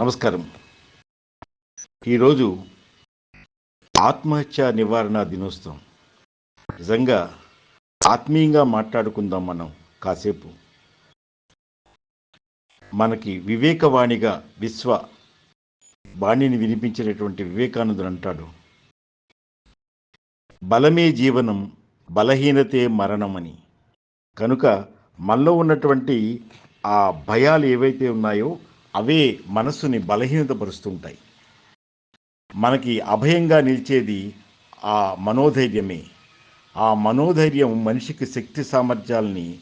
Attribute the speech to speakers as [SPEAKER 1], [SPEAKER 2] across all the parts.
[SPEAKER 1] నమస్కారం. ఈరోజు ఆత్మహత్య నివారణ దినోత్సవం. నిజంగా ఆత్మీయంగా మాట్లాడుకుందాం మనం కాసేపు. మనకి వివేకవాణిగా విశ్వ వాణిని వినిపించినటువంటి వివేకానందుడు అంటాడు. బలమే జీవనం బలహీనతే మరణమని కనుక మనలో ఉన్నటువంటి ఆ భయాలు ఏవైతే ఉన్నాయో అవే మనస్సుని బలహీనతపరుస్తుంటాయి. మనకి అభయంగా నిలిచేది ఆ మనోధైర్యమే. ఆ మనోధైర్యం మనిషికి శక్తి సామర్థ్యాలని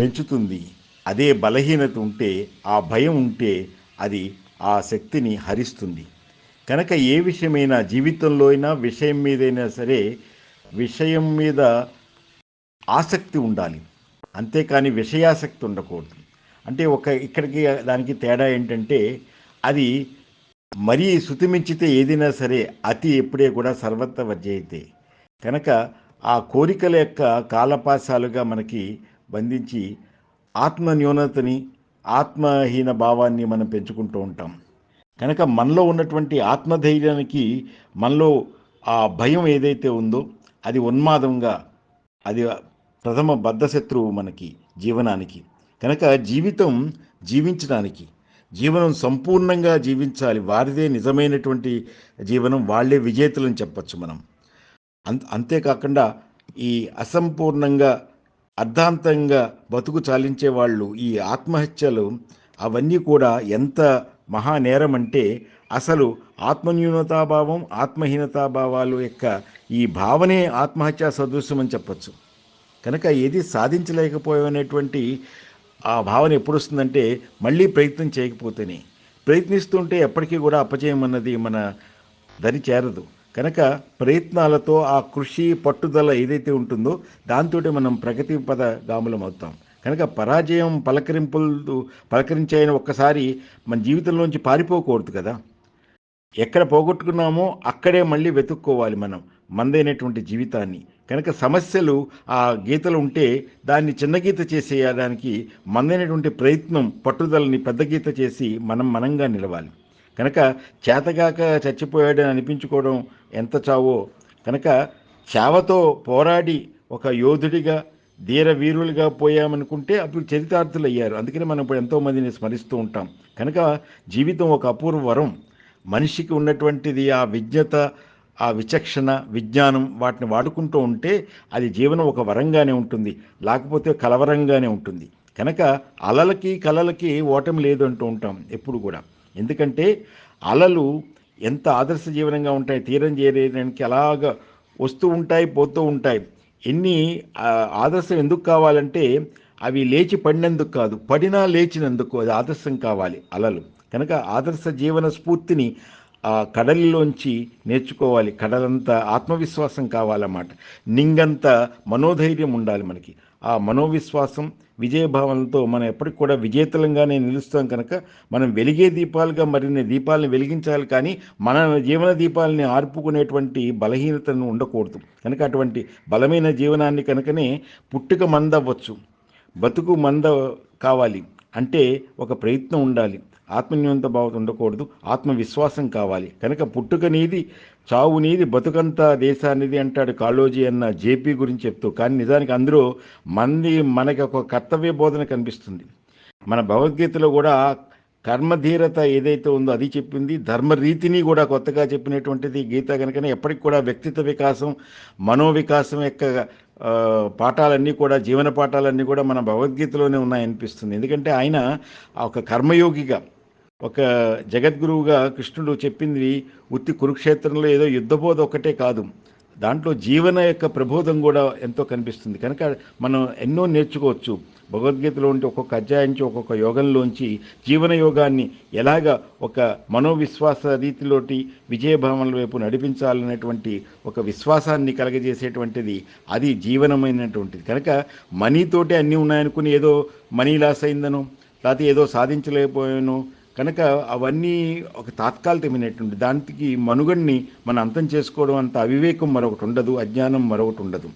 [SPEAKER 1] పెంచుతుంది. అదే బలహీనత ఉంటే ఆ భయం ఉంటే అది ఆ శక్తిని హరిస్తుంది. కనుక ఏ విషయమైనా జీవితంలో అయినా విషయం మీదైనా సరే విషయం మీద ఆసక్తి ఉండాలి. అంతేకాని విషయాసక్తి ఉండకూడదు. అంటే ఒక ఇక్కడికి దానికి తేడా ఏంటంటే అది మరీ శృతిమించితే ఏదైనా సరే అతి ఎప్పుడే కూడా సర్వత్ర వర్జయితే. కనుక ఆ కోరికల యొక్క కాలపాశాలుగా మనకి బంధించి ఆత్మ న్యూనతని ఆత్మహీన భావాన్ని మనం పెంచుకుంటూ ఉంటాం. కనుక మనలో ఉన్నటువంటి ఆత్మధైర్యానికి మనలో ఆ భయం ఏదైతే ఉందో అది ఉన్మాదంగా అది ప్రథమ బద్ధశత్రువు మనకి జీవనానికి. కనుక జీవితం జీవించడానికి జీవనం సంపూర్ణంగా జీవించాలి. వారిదే నిజమైనటువంటి జీవనం వాళ్ళే విజేతలని చెప్పచ్చు మనం. అంత అంతేకాకుండా ఈ అసంపూర్ణంగా అర్ధాంతంగా బతుకు చాలించే వాళ్ళు ఈ ఆత్మహత్యలు అవన్నీ కూడా ఎంత మహానేరం అంటే అసలు ఆత్మన్యూనతాభావం ఆత్మహీనతాభావాలు యొక్క ఈ భావనే ఆత్మహత్యా సదృశ్యం అని చెప్పచ్చు. కనుక ఏది సాధించలేకపోయినటువంటి ఆ భావన ఎప్పుడు వస్తుందంటే మళ్ళీ ప్రయత్నం చేయకపోతేనే. ప్రయత్నిస్తుంటే ఎప్పటికీ కూడా అపజయం మన దరి చేరదు. కనుక ప్రయత్నాలతో ఆ కృషి పట్టుదల ఏదైతే ఉంటుందో దాంతో మనం ప్రగతి పద గాములం అవుతాం కనుక పరాజయం పలకరింపులు పలకరించాయని ఒక్కసారి మన జీవితంలోంచి పారిపోకూడదు కదా. ఎక్కడ పోగొట్టుకున్నామో అక్కడే మళ్ళీ వెతుక్కోవాలి మనం. మందైనటువంటి జీవితాన్ని. కనుక సమస్యలు ఆ గీతలు ఉంటే దాన్ని చిన్న గీత చేసేయడానికి మందైనటువంటి ప్రయత్నం పట్టుదలని పెద్ద గీత చేసి మనం మనంగా నిలవాలి. కనుక చేతగాక చచ్చిపోయాడని అనిపించుకోవడం ఎంత చావో. కనుక చావతో పోరాడి ఒక యోధుడిగా ధీర వీరులుగా పోయామనుకుంటే అప్పుడు చరితార్థులు అయ్యారు అందుకని మనం ఇప్పుడు ఎంతోమందిని స్మరిస్తూ ఉంటాం. కనుక జీవితం ఒక అపూర్వ వరం. మనిషికి ఉన్నటువంటిది ఆ విజ్ఞత ఆ విచక్షణ విజ్ఞానం వాటిని వాడుకుంటూ ఉంటే అది జీవనం ఒక వరంగానే ఉంటుంది లేకపోతే కలవరంగానే ఉంటుంది. కనుక అలలకి కలలకి ఓటమి లేదు అంటూ ఉంటాం ఎప్పుడు కూడా. ఎందుకంటే అలలు ఎంత ఆదర్శ జీవనంగా ఉంటాయి తీరం చేరేయడానికి అలాగ వస్తూ ఉంటాయి పోతూ ఉంటాయి. ఎన్ని ఆదర్శం ఎందుకు కావాలంటే అవి లేచి పడినందుకు కాదు పడినా లేచినందుకు అది ఆదర్శం కావాలి అలలు. కనుక ఆదర్శ జీవన స్ఫూర్తిని ఆ కడలిలోంచి నేర్చుకోవాలి. కడలంతా ఆత్మవిశ్వాసం కావాలన్నమాట. నింగంత మనోధైర్యం ఉండాలి మనకి. ఆ మనోవిశ్వాసం విజయభావనతో మనం ఎప్పటికి కూడా విజేతలంగానే నిలుస్తాం కనుక మనం వెలిగే దీపాలుగా మరిన్ని దీపాలను వెలిగించాలి కానీ మన జీవన దీపాలని ఆర్పుకునేటువంటి బలహీనతను ఉండకూడదు. కనుక అటువంటి బలమైన జీవనాన్ని కనుకనే పుట్టుక మందవ్వచ్చు బతుకు మంద కావాలి. అంటే ఒక ప్రయత్నం ఉండాలి. ఆత్మన్యూనత భావం ఉండకూడదు. ఆత్మవిశ్వాసం కావాలి. కనుక పుట్టుక నీది చావు నీది బతుకంతా దేశానిది అంటాడు కాళోజీ అన్న జేపీ గురించి చెప్తూ. కానీ నిజానికి అందరూ మంది మనకి ఒక కర్తవ్య బోధన కనిపిస్తుంది. మన భగవద్గీతలో కూడా కర్మధీరత ఏదైతే ఉందో అది చెప్పింది. ధర్మరీతిని కూడా కొత్తగా చెప్పినటువంటిది గీత కనుకనే. ఎప్పటికి కూడా వ్యక్తిత్వ వికాసం మనోవికాసం యొక్క పాఠాలన్నీ కూడా జీవన పాఠాలన్నీ కూడా మన భగవద్గీతలోనే ఉన్నాయనిపిస్తుంది. ఎందుకంటే ఆయన ఒక కర్మయోగిగా ఒక జగద్గురువుగా కృష్ణుడు చెప్పింది ఉత్తి కురుక్షేత్రంలో ఏదో యుద్ధబోధ ఒకటే కాదు. దాంట్లో జీవన యొక్క ప్రబోధం కూడా ఎంతో కనిపిస్తుంది. కనుక మనం ఎన్నో నేర్చుకోవచ్చు. భగవద్గీతలో ఉంటే ఒక్కొక్క అధ్యాయించి ఒక్కొక్క యోగంలోంచి జీవన యోగాన్ని ఎలాగ ఒక మనోవిశ్వాస రీతిలోటి విజయభావనల వైపు నడిపించాలనేటువంటి ఒక విశ్వాసాన్ని కలగజేసేటువంటిది అది జీవనమైనటువంటిది. కనుక మనీతోటే అన్నీ ఉన్నాయనుకుని ఏదో మనీ లాస్ అయిందనో లేకపోతే ఏదో సాధించలేకపోయాను కనుక అవన్నీ ఒక తాత్కాలికమైనటువంటి దానికి మనుగడిని మనం అంతం చేసుకోవడం అంత అవివేకం మరొకటి ఉండదు అజ్ఞానం మరొకటి ఉండదు.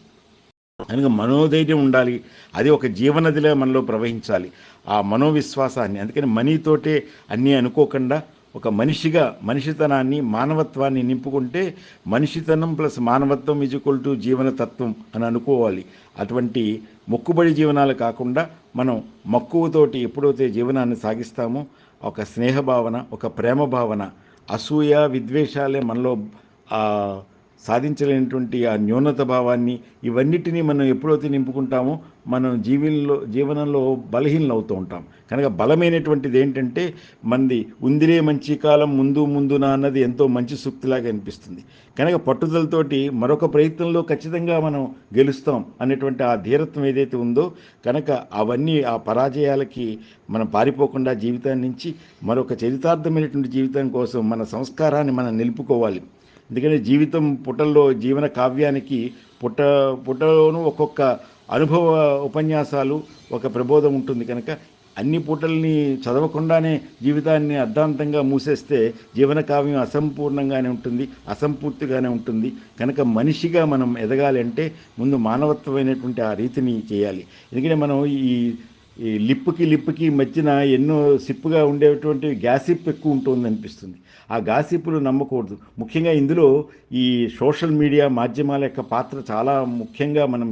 [SPEAKER 1] కనుక మనోధైర్యం ఉండాలి అది ఒక జీవనదిలా మనలో ప్రవహించాలి. ఆ మనోవిశ్వాసాన్ని అందుకని మనీతోటే అన్నీ అనుకోకుండా ఒక మనిషిగా మనిషితనాన్ని మానవత్వాన్ని నింపుకుంటే మనిషితనం ప్లస్ మానవత్వం ఈజ్వల్ టు జీవనతత్వం అని అనుకోవాలి. అటువంటి మొక్కుబడి జీవనాలు కాకుండా మనం మక్కువతోటి ఎప్పుడైతే జీవనాన్ని సాగిస్తామో ఒక స్నేహ భావన ఒక ప్రేమ భావన అసూయ విద్వేషాలే మనలో సాధించలేనటువంటి ఆ న్యూనత భావాన్ని ఇవన్నిటినీ మనం ఎప్పుడైతే నింపుకుంటామో మనం జీవనంలో జీవనంలో బలహీనలు అవుతూ ఉంటాం. కనుక బలమైనటువంటిది ఏంటంటే మంది ఉందిరే మంచి కాలం ముందు ముందున అన్నది ఎంతో మంచి సూక్తిలాగా అనిపిస్తుంది. కనుక పట్టుదలతోటి మరొక ప్రయత్నంలో ఖచ్చితంగా మనం గెలుస్తాం అనేటువంటి ఆ ధీరత్వం ఏదైతే ఉందో కనుక అవన్నీ ఆ పరాజయాలకి మనం పారిపోకుండా జీవితాన్ని నుంచి మరొక చరితార్థమైనటువంటి జీవితం కోసం మన సంస్కారాన్ని మనం నిలుపుకోవాలి. ఎందుకంటే జీవితం పుటల్లో జీవన కావ్యానికి పుట్ట పుటలోనూ ఒక్కొక్క అనుభవ ఉపన్యాసాలు ఒక ప్రబోధం ఉంటుంది కనుక అన్ని పూటల్ని చదవకుండానే జీవితాన్ని అర్ధాంతంగా మూసేస్తే జీవన కావ్యం అసంపూర్ణంగానే ఉంటుంది అసంపూర్తిగానే ఉంటుంది. కనుక మనిషిగా మనం ఎదగాలి అంటే ముందు మానవత్వమైనటువంటి ఆ రీతిని చేయాలి. ఎందుకంటే మనం ఈ ఈ లిప్పుకి లిప్పుకి మధ్యన ఎన్నో సిప్పుగా ఉండేటువంటి గ్యాసిప్ ఎక్కువ ఉంటుంది అనిపిస్తుంది. ఆ గాసిప్పులు నమ్మకూడదు. ముఖ్యంగా ఇందులో ఈ సోషల్ మీడియా మాధ్యమాల యొక్క పాత్ర చాలా ముఖ్యంగా మనం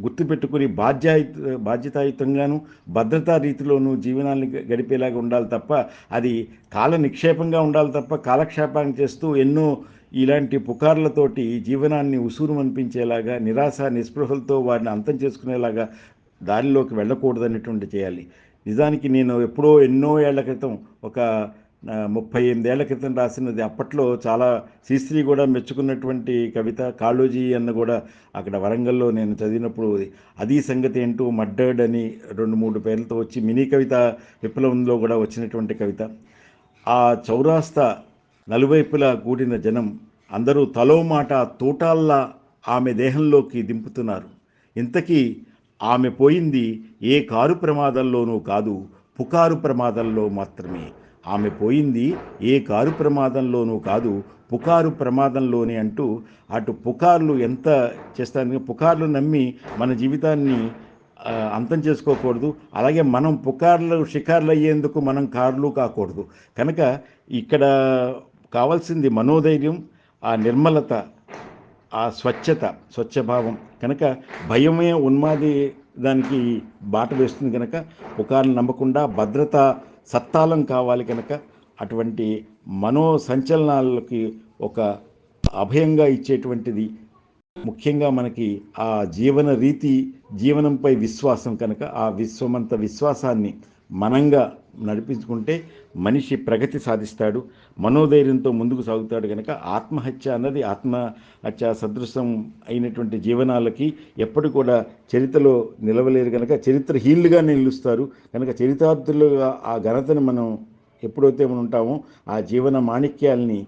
[SPEAKER 1] గుర్తుపెట్టుకుని బాధ్యాయుత బాధ్యతాయుతంగాను భద్రతా రీతిలోనూ జీవనాన్ని గడిపేలాగా ఉండాలి తప్ప అది కాల నిక్షేపంగా ఉండాలి తప్ప కాలక్షేపం చేస్తూ ఎన్నో ఇలాంటి పుకార్లతోటి జీవనాన్ని ఉసూరు అనిపించేలాగా నిరాశ నిస్పృహలతో వారిని అంతం చేసుకునేలాగా దారిలోకి వెళ్ళకూడదనేటువంటి చేయాలి. నిజానికి నేను ఎప్పుడో ఎన్నో ఏళ్ళ క్రితం ఒక ముప్పై ఎనిమిదేళ్ళ క్రితం రాసినది. అప్పట్లో చాలా శ్రీశ్రీ కూడా మెచ్చుకున్నటువంటి కవిత కాళోజీ అన్న కూడా అక్కడ వరంగల్లో నేను చదివినప్పుడు అది. సంగతి ఏంటో మడ్డర్డ్ అని రెండు మూడు పేర్లతో వచ్చి మినీ కవిత విప్లవంలో కూడా వచ్చినటువంటి కవిత. ఆ చౌరాస్తా నలువైపులా కూడిన జనం అందరూ తలో మాట తోటాల్లా ఆమె దేహంలోకి దింపుతున్నారు. ఇంతకీ ఆమె పోయింది ఏ కారు ప్రమాదంలోనూ కాదు పుకారు ప్రమాదంలో మాత్రమే. ఆమె పోయింది ఏ కారు ప్రమాదంలోనూ కాదు పుకారు ప్రమాదంలోనే అంటూ అటు పుకార్లు ఎంత చేస్తాను పుకార్లు నమ్మి మన జీవితాన్ని అంతం చేసుకోకూడదు. అలాగే మనం పుకార్లు షికార్లు అయ్యేందుకు మనం కార్లు కాకూడదు. కనుక ఇక్కడ కావాల్సింది మనోధైర్యం ఆ నిర్మలత ఆ స్వచ్ఛత స్వచ్ఛభావం కనుక భయమే ఉన్మాది దానికి బాట వేస్తుంది కనుక పుకార్లు నమ్మకుండా భద్రత సత్తాలం కావాలి కనుక అటువంటి మనో సంచలనాలకి ఒక అభయంగా ఇచ్చేటువంటిది. ముఖ్యంగా మనకి ఆ జీవన రీతి జీవనంపై విశ్వాసం కనుక ఆ విశ్వమంత విశ్వాసాన్ని మనంగా నడిపించుకుంటే మనిషి ప్రగతి సాధిస్తాడు మనోధైర్యంతో ముందుకు సాగుతాడు కనుక ఆత్మహత్య అన్నది ఆత్మహత్య సదృశం అయినటువంటి జీవనాలకి ఎప్పటి కూడా చరిత్రలో నిలవలేరు కనుక చరిత్రహీనులుగా నిలుస్తారు. కనుక చరితార్థులుగా ఆ ఘనతను మనం ఎప్పుడైతే మనం ఉంటామో ఆ జీవన మాణిక్యాల్ని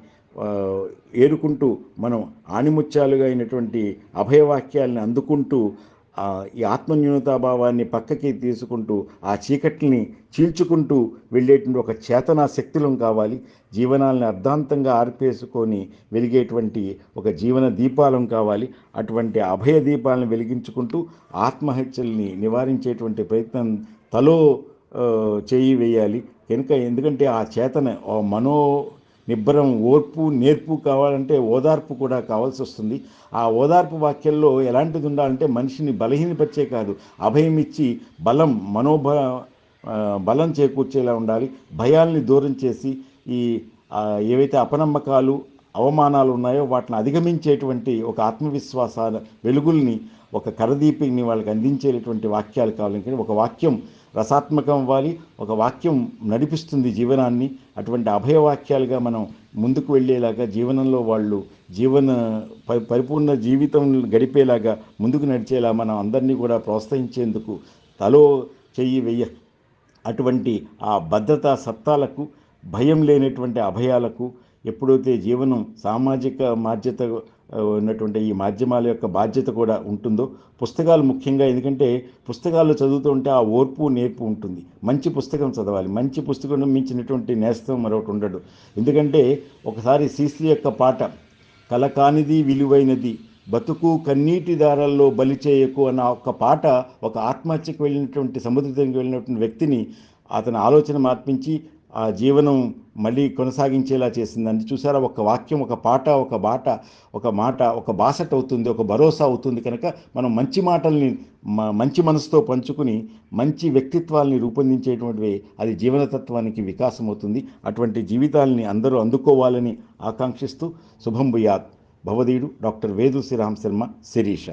[SPEAKER 1] ఏరుకుంటూ మనం ఆణిముత్యాలుగా అయినటువంటి అభయవాక్యాల్ని అందుకుంటూ ఈ ఆత్మన్యూనతాభావాన్ని పక్కకి తీసుకుంటూ ఆ చీకటిని చీల్చుకుంటూ వెళ్ళేటువంటి ఒక చేతనా శక్తులం కావాలి. జీవనాలను అర్ధాంతంగా ఆర్పేసుకొని వెలిగేటువంటి ఒక జీవన దీపాలం కావాలి. అటువంటి అభయ దీపాలను వెలిగించుకుంటూ ఆత్మహత్యల్ని నివారించేటువంటి ప్రయత్నం తలో చేయి వేయాలి. కనుక ఎందుకంటే ఆ చేతన ఆ మనో నిబ్బరం ఓర్పు నేర్పు కావాలంటే ఓదార్పు కూడా కావాల్సి వస్తుంది. ఆ ఓదార్పు వాక్యంలో ఎలాంటిది ఉండాలంటే మనిషిని బలహీనపరిచే కాదు అభయం ఇచ్చి బలం మనోభ బలం చేకూర్చేలా ఉండాలి. భయాల్ని దూరం చేసి ఈ ఏవైతే అపనమ్మకాలు అవమానాలు ఉన్నాయో వాటిని అధిగమించేటువంటి ఒక ఆత్మవిశ్వాసాల వెలుగుల్ని ఒక కరదీపిని వాళ్ళకి అందించేటువంటి వాక్యాలు కావాలి ఒక వాక్యం రసాత్మకం అవ్వాలి. ఒక వాక్యం నడిపిస్తుంది జీవనాన్ని. అటువంటి అభయవాక్యాలుగా మనం ముందుకు వెళ్ళేలాగా జీవనంలో వాళ్ళు జీవన పరిపూర్ణ జీవితం గడిపేలాగా ముందుకు నడిచేలా మనం అందరినీ కూడా ప్రోత్సహించేందుకు తలో చెయ్యి వెయ్య. అటువంటి ఆ భద్రతా సత్తాలకు భయం లేనటువంటి అభయాలకు ఎప్పుడైతే జీవనం సామాజిక బాధ్యత ఉన్నటువంటి ఈ మాధ్యమాల యొక్క బాధ్యత కూడా ఉంటుందో పుస్తకాలు ముఖ్యంగా ఎందుకంటే పుస్తకాలు చదువుతుంటే ఆ ఓర్పు నేర్పు ఉంటుంది. మంచి పుస్తకం చదవాలి. మంచి పుస్తకం మించినటువంటి నేస్తం మరొకటి ఉండడు ఎందుకంటే ఒకసారి శ్రీశ్రీ యొక్క పాట కల కానిది విలువైనది బతుకు కన్నీటి దారాల్లో బలి చేయకు అన్న ఒక పాట ఒక ఆత్మహత్యకు వెళ్ళినటువంటి సముద్ర వెళ్ళినటువంటి వ్యక్తిని అతని ఆలోచన మార్పించి ఆ జీవనం మళ్ళీ కొనసాగించేలా చేసిందండి. చూసారా ఒక వాక్యం ఒక పాట ఒక బాట ఒక మాట ఒక బాసట అవుతుంది ఒక భరోసా అవుతుంది కనుక మనం మంచి మాటల్ని మంచి మనసుతో పంచుకుని మంచి వ్యక్తిత్వాల్ని రూపొందించేటువంటివి అది జీవనతత్వానికి వికాసం అవుతుంది. అటువంటి జీవితాలని అందరూ అందుకోవాలని ఆకాంక్షిస్తూ శుభం భూయాత్. భవదీయుడు డాక్టర్ వేదు శ్రీరామ్ శర్మ శిరీష.